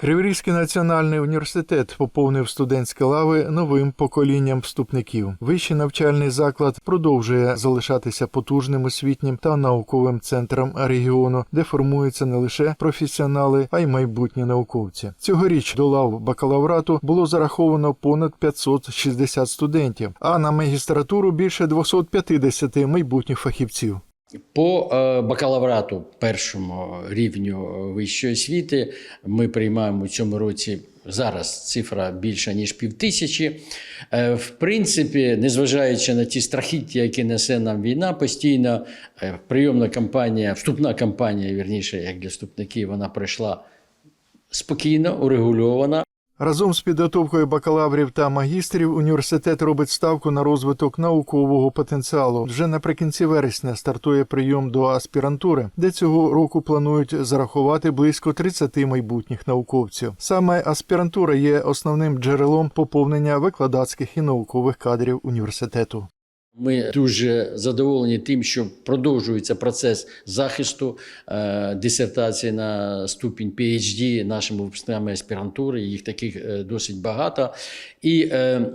Криворізький національний університет поповнив студентські лави новим поколінням вступників. Вищий навчальний заклад продовжує залишатися потужним освітнім та науковим центром регіону, де формуються не лише професіонали, а й майбутні науковці. Цьогоріч до лав бакалаврату було зараховано понад 560 студентів, а на магістратуру більше 250 майбутніх фахівців. По е, бакалаврату першому рівню вищої освіти ми приймаємо у цьому році. Зараз цифра більша ніж півтисячі. Е, В принципі, незважаючи на ті страхіття, які несе нам війна, постійно е, прийомна кампанія, вступна кампанія, вірніше, як для вступників, вона пройшла спокійно, урегульована. Разом з підготовкою бакалаврів та магістрів університет робить ставку на розвиток наукового потенціалу. Вже наприкінці вересня стартує прийом до аспірантури, де цього року планують зарахувати близько 30 майбутніх науковців. Саме аспірантура є основним джерелом поповнення викладацьких і наукових кадрів університету. Ми дуже задоволені тим, що продовжується процес захисту е, дисертації на ступінь PhD нашими випускниками аспірантури. Їх таких е, досить багато. І е,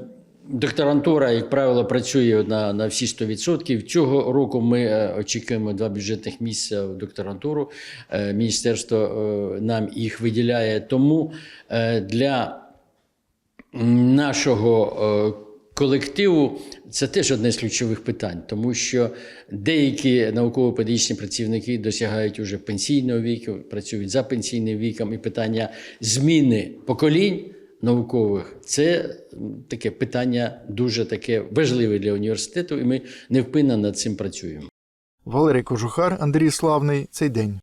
докторантура, як правило, працює на, на всі 100%. Цього року ми очікуємо два бюджетних місця в докторантуру. Міністерство нам їх виділяє. Тому для нашого колективу це теж одне з ключових питань, тому що деякі науково-педагогічні працівники досягають уже пенсійного віку, працюють за пенсійним віком, і питання зміни поколінь наукових це таке питання дуже таке важливе для університету, і ми невпинно над цим працюємо. Валерій Кожухар, Андрій Славний. Цей день.